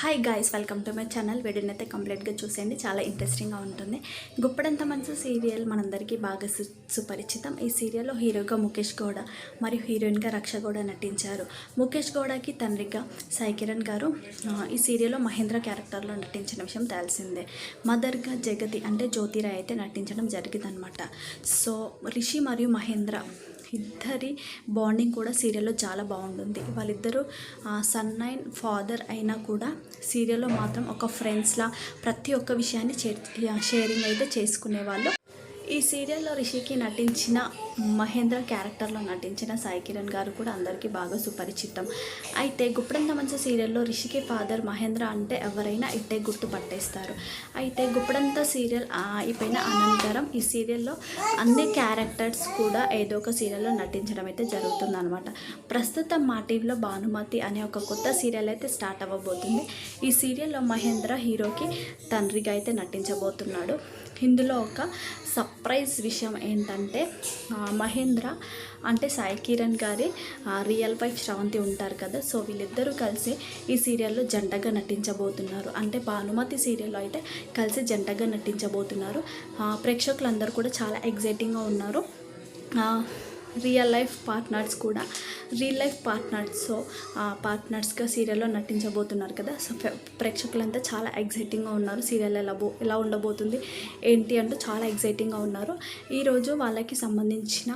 Hi guys welcome to my channel వీడియోని అయితే కంప్లీట్గా చూసేయండి. చాలా ఇంట్రెస్టింగ్గా ఉంటుంది. గుప్పడంత మంచి సీరియల్ మనందరికీ బాగా సు సుపరిచితం. ఈ సీరియల్లో హీరోగా ముఖేష్ గౌడ మరియు హీరోయిన్గా రక్ష గౌడ నటించారు. ముఖేష్ గౌడకి తండ్రిగా సాయి కిరణ్ గారు ఈ సీరియల్లో మహేంద్ర క్యారెక్టర్లో నటించిన విషయం తెలిసిందే. మదర్గా జగతి అంటే జ్యోతిరాయ్ అయితే నటించడం జరిగిందనమాట సో రిషి మరియు మహేంద్ర ఇద్దరి బాండింగ్ కూడా సీరియల్లో చాలా బాగుంటుంది. వాళ్ళిద్దరూ సన్ నైన్ ఫాదర్ అయినా కూడా సీరియల్లో మాత్రం ఒక ఫ్రెండ్స్లా ప్రతి ఒక్క విషయాన్ని షేరింగ్ అయితే చేసుకునేవాళ్ళు. ఈ సీరియల్లో రిషికి నటించిన మహేంద్ర క్యారెక్టర్లో నటించిన సాయి కిరణ్ గారు కూడా అందరికీ బాగా సుపరిచితం. అయితే గుప్పడంత మంచి సీరియల్లో రిషికి ఫాదర్ మహేంద్ర అంటే ఎవరైనా ఇట్టే గుర్తు పట్టేస్తారు. అయితే గుప్పడంత సీరియల్ అయిపోయిన అనంతరం ఈ సీరియల్లో అన్ని క్యారెక్టర్స్ కూడా ఏదో ఒక సీరియల్లో నటించడం అయితే జరుగుతుందన్నమాట. ప్రస్తుతం మా టీవీలో భానుమతి అనే ఒక కొత్త సీరియల్ అయితే స్టార్ట్ అవ్వబోతుంది. ఈ సీరియల్లో మహేంద్ర హీరోకి తండ్రిగా అయితే నటించబోతున్నాడు. ఇందులో ఒక సర్ప్రైజ్ విషయం ఏంటంటే మహేంద్ర అంటే సాయి కిరణ్ గారి రియల్ వైఫ్ శ్రవంతి ఉంటారు కదా. సో వీళ్ళిద్దరూ కలిసి ఈ సీరియల్లో జంటగా నటించబోతున్నారు. అంటే భానుమతి సీరియల్లో అయితే కలిసి జంటగా నటించబోతున్నారు. ప్రేక్షకులందరూ కూడా చాలా ఎగ్జైటింగ్గా ఉన్నారు. రియల్ లైఫ్ పార్ట్నర్స్ కూడా రియల్ లైఫ్ పార్ట్నర్స్ పార్ట్నర్స్గా సీరియల్లో నటించబోతున్నారు కదా. సో ప్రేక్షకులంతా చాలా ఎగ్జైటింగ్గా ఉన్నారు. సీరియల్ ఎలా బో ఎలా ఉండబోతుంది ఏంటి అంటూ చాలా ఎగ్జైటింగ్గా ఉన్నారు. ఈరోజు వాళ్ళకి సంబంధించిన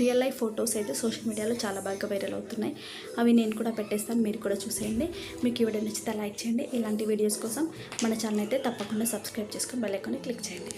రియల్ లైఫ్ ఫొటోస్ అయితే సోషల్ మీడియాలో చాలా బాగా వైరల్ అవుతున్నాయి. అవి నేను కూడా పెట్టేస్తాను. మీరు కూడా చూసేయండి. మీకు ఈ వీడియో నచ్చితే లైక్ చేయండి. ఇలాంటి వీడియోస్ కోసం మన ఛానల్ అయితే తప్పకుండా సబ్స్క్రైబ్ చేసుకొని బెల్ ఐకాన్ని క్లిక్ చేయండి.